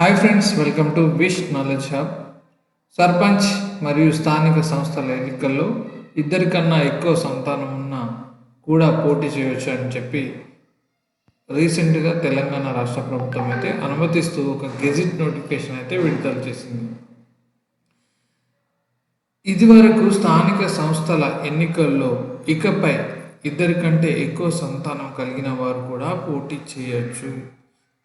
Hi friends welcome to wish knowledge hub sarpanch మరియు స్థానిక సంస్థల ఎన్నికల్లో ఇద్దరికన్నా ఎక్కువ సంతానం ఉన్నా కూడా పోటీ చేయొచ్చు అని చెప్పి రీసెంట్గా తెలంగాణ రాష్ట్ర ప్రభుత్వం అయితే అనుమతిస్తూ ఒక గెజిట్ నోటిఫికేషన్ అయితే విడుదల చేసింది. ఇదివరకు స్థానిక సంస్థల ఎన్నికల్లో ఇకపై ఇద్దరికంటే ఎక్కువ సంతానం కలిగిన వారు కూడా పోటీ చేయొచ్చు.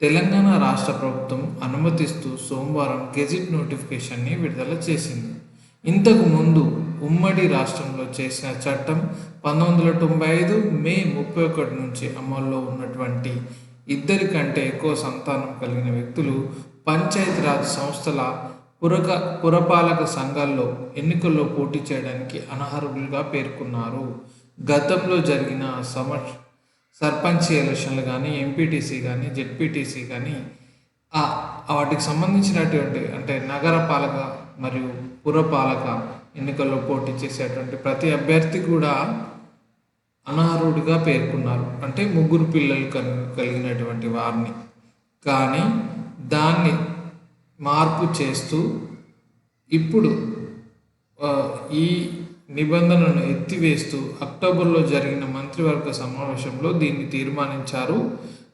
తెలంగాణ రాష్ట్ర ప్రభుత్వం అనుమతిస్తూ సోమవారం గెజిట్ నోటిఫికేషన్ని విడుదల చేసింది. ఇంతకు ముందు ఉమ్మడి రాష్ట్రంలో చేసిన చట్టం పంతొమ్మిది వందల తొంభై ఐదు మే ముప్పై ఒకటి నుంచి అమల్లో ఉన్నటువంటి ఇద్దరికంటే ఎక్కువ సంతానం కలిగిన వ్యక్తులు పంచాయతీరాజ్ సంస్థల పురక పురపాలక సంఘాల్లో ఎన్నికల్లో పోటీ చేయడానికి అనర్హులుగా పేర్కొన్నారు. గతంలో జరిగిన సమ సర్పంచ్ ఎలక్షన్లు కానీ ఎంపీటీసీ కానీ జెడ్పీటీసీ కానీ ఆ వాటికి సంబంధించినటువంటి అంటే నగరపాలక మరియు పురపాలక ఎన్నికల్లో పోటీ చేసేటువంటి ప్రతి అభ్యర్థి కూడా అనర్హుడిగా పేర్కొన్నారు. అంటే ముగ్గురు పిల్లలు కలిగినటువంటి వారిని. కానీ దాన్ని మార్పు చేస్తూ ఇప్పుడు ఈ నిబంధనను ఎత్తివేస్తూ అక్టోబర్లో జరిగిన మంత్రివర్గ సమావేశంలో దీన్ని తీర్మానించారు.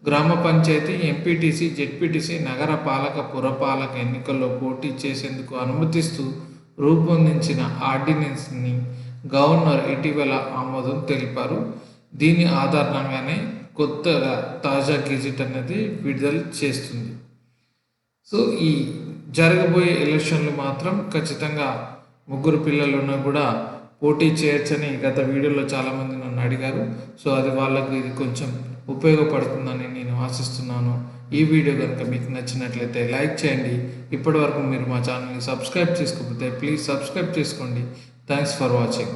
గ్రామ పంచాయతీ ఎంపీటీసీ జెడ్పీటీసీ నగర పాలక పురపాలక ఎన్నికల్లో పోటీ చేసేందుకు అనుమతిస్తూ రూపొందించిన ఆర్డినెన్స్ని గవర్నర్ ఇటీవల ఆమోదం తెలిపారు. దీని ఆధారంగానే కొత్తగా తాజా గెజిట్ అనేది విడుదల చేస్తుంది. సో ఈ జరగబోయే ఎలక్షన్లు మాత్రం ఖచ్చితంగా ముగ్గురు పిల్లలున్నా కూడా పోటీ చేయొచ్చని గత వీడియోలో చాలామంది నన్ను అడిగారు. సో అది వాళ్ళకు ఇది కొంచెం ఉపయోగపడుతుందని నేను ఆశిస్తున్నాను. ఈ వీడియో కనుక మీకు నచ్చినట్లయితే లైక్ చేయండి. ఇప్పటివరకు మీరు మా ఛానల్ని సబ్స్క్రైబ్ చేసుకోకపోతే ప్లీజ్ సబ్స్క్రైబ్ చేసుకోండి. Thanks for watching.